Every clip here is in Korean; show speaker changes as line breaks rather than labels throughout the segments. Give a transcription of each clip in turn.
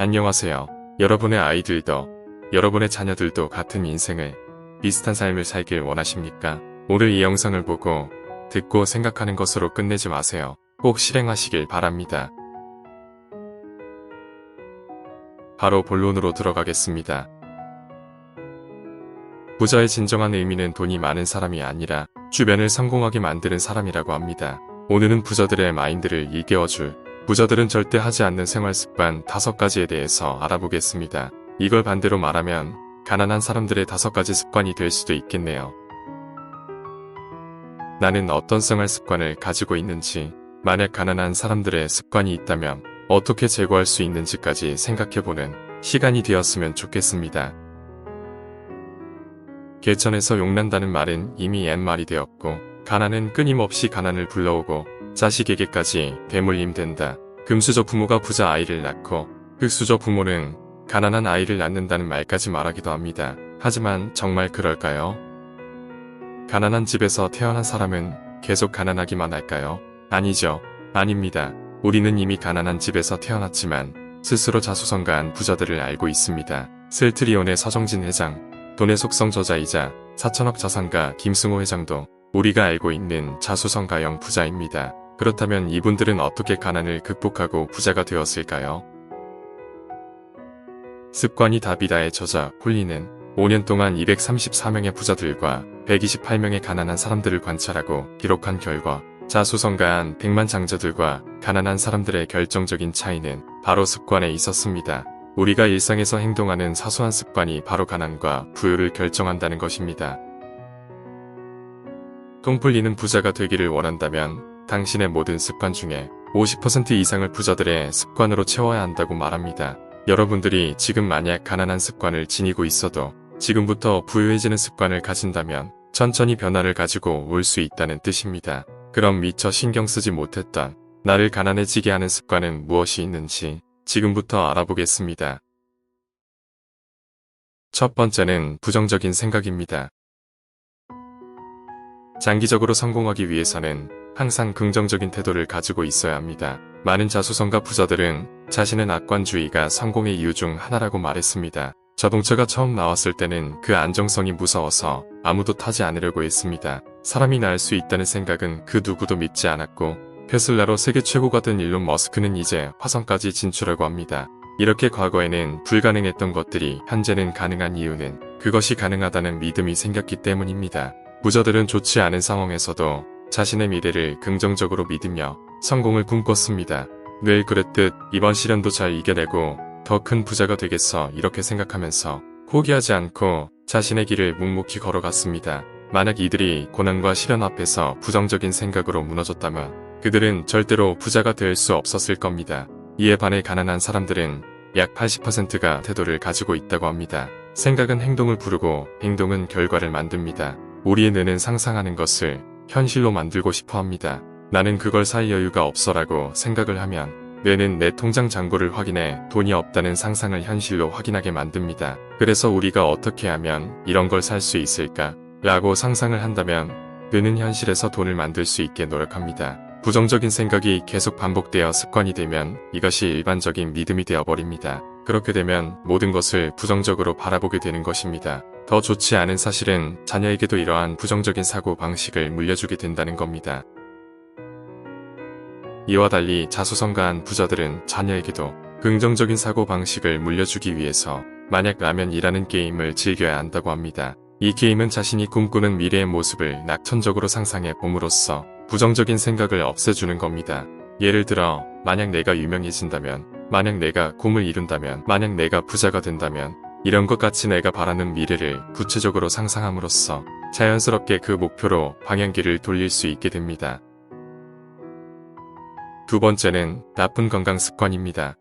안녕하세요. 여러분의 아이들도, 여러분의 자녀들도 같은 인생을, 비슷한 삶을 살길 원하십니까? 오늘 이 영상을 보고, 듣고 생각하는 것으로 끝내지 마세요. 꼭 실행하시길 바랍니다. 바로 본론으로 들어가겠습니다. 부자의 진정한 의미는 돈이 많은 사람이 아니라 주변을 성공하게 만드는 사람이라고 합니다. 오늘은 부자들의 마인드를 일깨워줄 부자들은 절대 하지 않는 생활 습관 다섯 가지에 대해서 알아보겠습니다. 이걸 반대로 말하면 가난한 사람들의 다섯 가지 습관이 될 수도 있겠네요. 나는 어떤 생활 습관을 가지고 있는지, 만약 가난한 사람들의 습관이 있다면 어떻게 제거할 수 있는지까지 생각해보는 시간이 되었으면 좋겠습니다. 개천에서 용난다는 말은 이미 옛말이 되었고, 가난은 끊임없이 가난을 불러오고, 자식에게까지 대물림 된다. 금수저 부모가 부자 아이를 낳고, 흑수저 부모는 가난한 아이를 낳는다는 말까지 말하기도 합니다. 하지만 정말 그럴까요? 가난한 집에서 태어난 사람은 계속 가난하기만 할까요? 아니죠. 아닙니다. 우리는 이미 가난한 집에서 태어났지만 스스로 자수성가한 부자들을 알고 있습니다. 셀트리온의 서정진 회장, 돈의 속성 저자이자 4천억 자산가 김승호 회장도 우리가 알고 있는 자수성가형 부자입니다. 그렇다면 이분들은 어떻게 가난을 극복하고 부자가 되었을까요? 습관이 답이다의 저자 홀리는 5년 동안 234명의 부자들과 128명의 가난한 사람들을 관찰하고 기록한 결과 자수성가한 100만 장자들과 가난한 사람들의 결정적인 차이는 바로 습관에 있었습니다. 우리가 일상에서 행동하는 사소한 습관이 바로 가난과 부유를 결정한다는 것입니다. 똥풀리는 부자가 되기를 원한다면 당신의 모든 습관 중에 50% 이상을 부자들의 습관으로 채워야 한다고 말합니다. 여러분들이 지금 만약 가난한 습관을 지니고 있어도 지금부터 부유해지는 습관을 가진다면 천천히 변화를 가지고 올 수 있다는 뜻입니다. 그럼 미처 신경 쓰지 못했던 나를 가난해지게 하는 습관은 무엇이 있는지 지금부터 알아보겠습니다. 첫 번째는 부정적인 생각입니다. 장기적으로 성공하기 위해서는 항상 긍정적인 태도를 가지고 있어야 합니다. 많은 자수성가 부자들은 자신은 악관주의가 성공의 이유 중 하나라고 말했습니다. 자동차가 처음 나왔을 때는 그 안정성이 무서워서 아무도 타지 않으려고 했습니다. 사람이 날 수 있다는 생각은 그 누구도 믿지 않았고 테슬라로 세계 최고가 된 일론 머스크는 이제 화성까지 진출하고 합니다. 이렇게 과거에는 불가능했던 것들이 현재는 가능한 이유는 그것이 가능하다는 믿음이 생겼기 때문입니다. 부자들은 좋지 않은 상황에서도 자신의 미래를 긍정적으로 믿으며 성공을 꿈꿨습니다. 늘 그랬듯 이번 시련도 잘 이겨내고 더 큰 부자가 되겠어 이렇게 생각하면서 포기하지 않고 자신의 길을 묵묵히 걸어갔습니다. 만약 이들이 고난과 시련 앞에서 부정적인 생각으로 무너졌다면 그들은 절대로 부자가 될 수 없었을 겁니다. 이에 반해 가난한 사람들은 약 80%가 태도를 가지고 있다고 합니다. 생각은 행동을 부르고 행동은 결과를 만듭니다. 우리의 뇌는 상상하는 것을 현실로 만들고 싶어 합니다. 나는 그걸 살 여유가 없어라고 생각을 하면 뇌는 내 통장 잔고를 확인해 돈이 없다는 상상을 현실로 확인하게 만듭니다. 그래서 우리가 어떻게 하면 이런 걸 살 수 있을까? 라고 상상을 한다면 뇌는 현실에서 돈을 만들 수 있게 노력합니다. 부정적인 생각이 계속 반복되어 습관이 되면 이것이 일반적인 믿음이 되어버립니다. 그렇게 되면 모든 것을 부정적으로 바라보게 되는 것입니다. 더 좋지 않은 사실은 자녀에게도 이러한 부정적인 사고 방식을 물려주게 된다는 겁니다. 이와 달리 자수성가한 부자들은 자녀에게도 긍정적인 사고 방식을 물려주기 위해서 만약 라면이라는 게임을 즐겨야 한다고 합니다. 이 게임은 자신이 꿈꾸는 미래의 모습을 낙천적으로 상상해 봄으로써 부정적인 생각을 없애주는 겁니다. 예를 들어 만약 내가 유명해진다면 만약 내가 꿈을 이룬다면 만약 내가 부자가 된다면 이런 것 같이 내가 바라는 미래를 구체적으로 상상함으로써 자연스럽게 그 목표로 방향키를 돌릴 수 있게 됩니다. 두 번째는 나쁜 건강 습관입니다.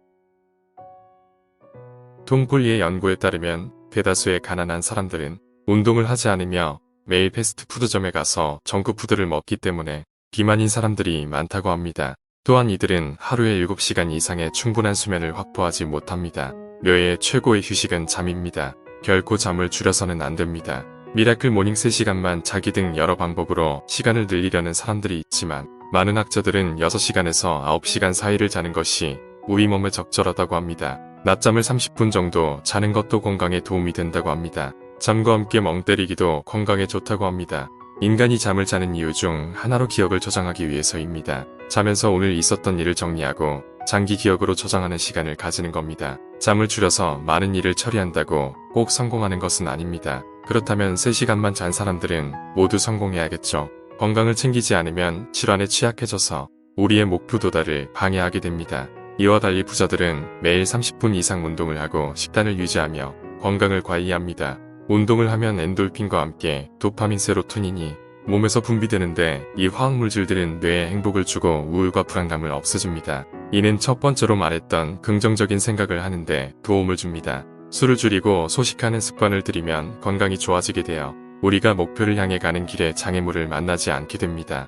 통폴리의 연구에 따르면 대다수의 가난한 사람들은 운동을 하지 않으며 매일 패스트푸드점에 가서 정크푸드를 먹기 때문에 비만인 사람들이 많다고 합니다. 또한 이들은 하루에 7시간 이상의 충분한 수면을 확보하지 못합니다. 뇌의 최고의 휴식은 잠입니다. 결코 잠을 줄여서는 안 됩니다. 미라클 모닝 3시간만 자기 등 여러 방법으로 시간을 늘리려는 사람들이 있지만 많은 학자들은 6시간에서 9시간 사이를 자는 것이 우리 몸에 적절하다고 합니다. 낮잠을 30분 정도 자는 것도 건강에 도움이 된다고 합니다. 잠과 함께 멍 때리기도 건강에 좋다고 합니다. 인간이 잠을 자는 이유 중 하나로 기억을 저장하기 위해서입니다. 자면서 오늘 있었던 일을 정리하고 장기 기억으로 저장하는 시간을 가지는 겁니다. 잠을 줄여서 많은 일을 처리한다고 꼭 성공하는 것은 아닙니다. 그렇다면 3시간만 잔 사람들은 모두 성공해야겠죠. 건강을 챙기지 않으면 질환에 취약해져서 우리의 목표 도달을 방해하게 됩니다. 이와 달리 부자들은 매일 30분 이상 운동을 하고 식단을 유지하며 건강을 관리합니다. 운동을 하면 엔돌핀과 함께 도파민 세로토닌이 몸에서 분비되는데 이 화학물질들은 뇌에 행복을 주고 우울과 불안감을 없애줍니다. 이는 첫 번째로 말했던 긍정적인 생각을 하는데 도움을 줍니다. 술을 줄이고 소식하는 습관을 들이면 건강이 좋아지게 되어 우리가 목표를 향해 가는 길에 장애물을 만나지 않게 됩니다.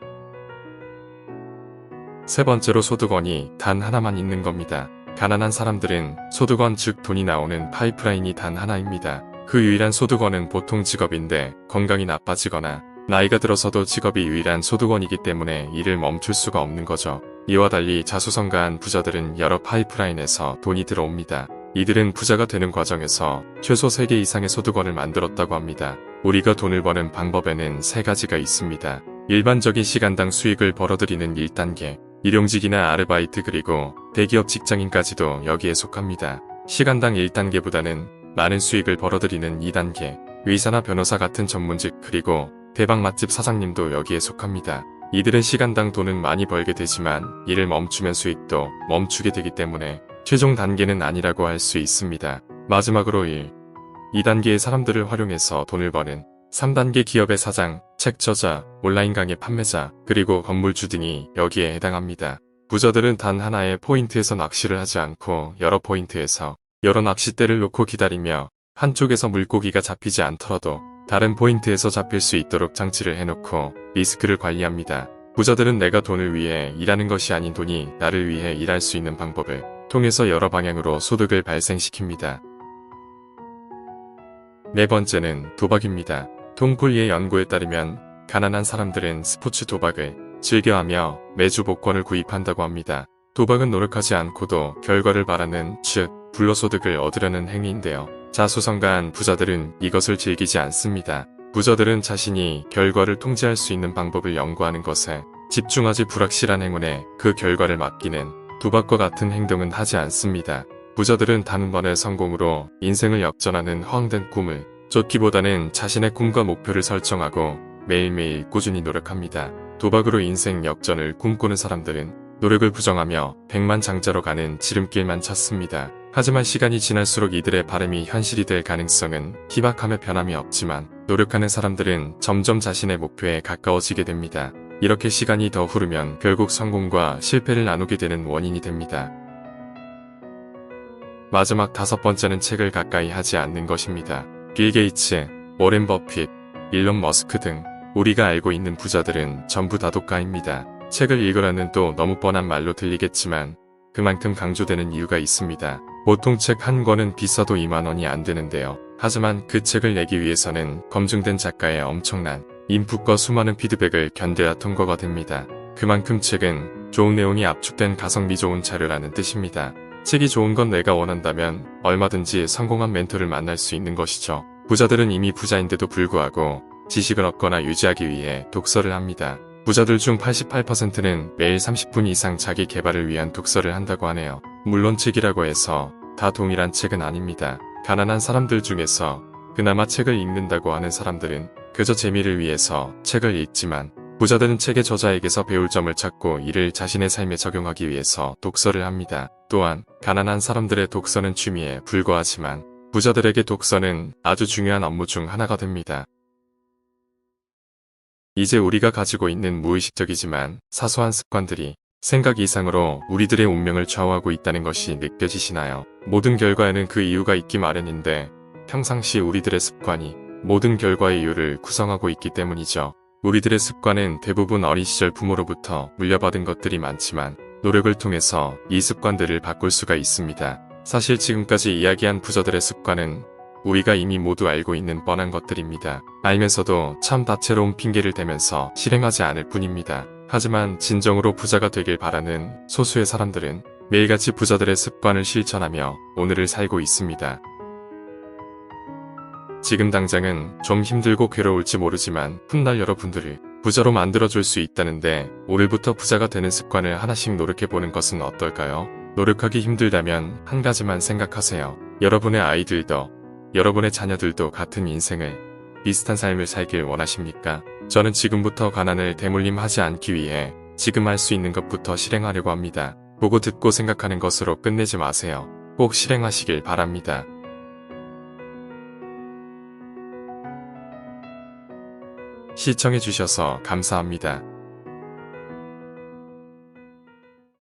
세 번째로 소득원이 단 하나만 있는 겁니다. 가난한 사람들은 소득원 즉 돈이 나오는 파이프라인이 단 하나입니다. 그 유일한 소득원은 보통 직업인데 건강이 나빠지거나 나이가 들어서도 직업이 유일한 소득원이기 때문에 일을 멈출 수가 없는 거죠. 이와 달리 자수성가한 부자들은 여러 파이프라인에서 돈이 들어옵니다. 이들은 부자가 되는 과정에서 최소 3개 이상의 소득원을 만들었다고 합니다. 우리가 돈을 버는 방법에는 세 가지가 있습니다. 일반적인 시간당 수익을 벌어들이는 1단계, 일용직이나 아르바이트 그리고 대기업 직장인까지도 여기에 속합니다. 시간당 1단계보다는 많은 수익을 벌어들이는 2단계, 의사나 변호사 같은 전문직 그리고 대박 맛집 사장님도 여기에 속합니다. 이들은 시간당 돈은 많이 벌게 되지만 일을 멈추면 수익도 멈추게 되기 때문에 최종 단계는 아니라고 할 수 있습니다. 마지막으로 1. 2단계의 사람들을 활용해서 돈을 버는 3단계 기업의 사장, 책 저자, 온라인 강의 판매자, 그리고 건물주 등이 여기에 해당합니다. 부자들은 단 하나의 포인트에서 낚시를 하지 않고 여러 포인트에서 여러 낚싯대를 놓고 기다리며 한쪽에서 물고기가 잡히지 않더라도 다른 포인트에서 잡힐 수 있도록 장치를 해놓고 리스크를 관리합니다. 부자들은 내가 돈을 위해 일하는 것이 아닌 돈이 나를 위해 일할 수 있는 방법을 통해서 여러 방향으로 소득을 발생시킵니다. 네 번째는 도박입니다. 톰콜리의 연구에 따르면 가난한 사람들은 스포츠 도박을 즐겨하며 매주 복권을 구입한다고 합니다. 도박은 노력하지 않고도 결과를 바라는 즉 불로소득을 얻으려는 행위인데요. 자수성가한 부자들은 이것을 즐기지 않습니다. 부자들은 자신이 결과를 통제할 수 있는 방법을 연구하는 것에 집중하지 불확실한 행운에 그 결과를 맡기는 도박과 같은 행동은 하지 않습니다. 부자들은 단번의 성공으로 인생을 역전하는 허황된 꿈을 쫓기보다는 자신의 꿈과 목표를 설정하고 매일매일 꾸준히 노력합니다. 도박으로 인생 역전을 꿈꾸는 사람들은 노력을 부정하며 백만장자로 가는 지름길만 찾습니다. 하지만 시간이 지날수록 이들의 바람이 현실이 될 가능성은 희박하며 변함이 없지만 노력하는 사람들은 점점 자신의 목표에 가까워지게 됩니다. 이렇게 시간이 더 흐르면 결국 성공과 실패를 나누게 되는 원인이 됩니다. 마지막 다섯 번째는 책을 가까이 하지 않는 것입니다. 빌 게이츠, 워렌 버핏, 일론 머스크 등 우리가 알고 있는 부자들은 전부 다독가입니다. 책을 읽으라는 또 너무 뻔한 말로 들리겠지만 그만큼 강조되는 이유가 있습니다. 보통 책 한 권은 비싸도 2만원이 안 되는데요. 하지만 그 책을 내기 위해서는 검증된 작가의 엄청난 인풋과 수많은 피드백을 견뎌야 통과가 됩니다. 그만큼 책은 좋은 내용이 압축된 가성비 좋은 자료라는 뜻입니다. 책이 좋은 건 내가 원한다면 얼마든지 성공한 멘토를 만날 수 있는 것이죠. 부자들은 이미 부자인데도 불구하고 지식을 얻거나 유지하기 위해 독서를 합니다. 부자들 중 88%는 매일 30분 이상 자기 개발을 위한 독서를 한다고 하네요. 물론 책이라고 해서 다 동일한 책은 아닙니다. 가난한 사람들 중에서 그나마 책을 읽는다고 하는 사람들은 그저 재미를 위해서 책을 읽지만 부자들은 책의 저자에게서 배울 점을 찾고 이를 자신의 삶에 적용하기 위해서 독서를 합니다. 또한 가난한 사람들의 독서는 취미에 불과하지만 부자들에게 독서는 아주 중요한 업무 중 하나가 됩니다. 이제 우리가 가지고 있는 무의식적이지만 사소한 습관들이 생각 이상으로 우리들의 운명을 좌우하고 있다는 것이 느껴지시나요? 모든 결과에는 그 이유가 있기 마련인데 평상시 우리들의 습관이 모든 결과의 이유를 구성하고 있기 때문이죠. 우리들의 습관은 대부분 어린 시절 부모로부터 물려받은 것들이 많지만 노력을 통해서 이 습관들을 바꿀 수가 있습니다. 사실 지금까지 이야기한 부자들의 습관은 우리가 이미 모두 알고 있는 뻔한 것들입니다. 알면서도 참 다채로운 핑계를 대면서 실행하지 않을 뿐입니다. 하지만 진정으로 부자가 되길 바라는 소수의 사람들은 매일같이 부자들의 습관을 실천하며 오늘을 살고 있습니다. 지금 당장은 좀 힘들고 괴로울지 모르지만 훗날 여러분들을 부자로 만들어줄 수 있다는데 오늘부터 부자가 되는 습관을 하나씩 노력해보는 것은 어떨까요? 노력하기 힘들다면 한 가지만 생각하세요. 여러분의 아이들도 여러분의 자녀들도 같은 인생을 비슷한 삶을 살길 원하십니까? 저는 지금부터 가난을 대물림하지 않기 위해 지금 할 수 있는 것부터 실행하려고 합니다. 보고 듣고 생각하는 것으로 끝내지 마세요. 꼭 실행하시길 바랍니다. 시청해주셔서 감사합니다.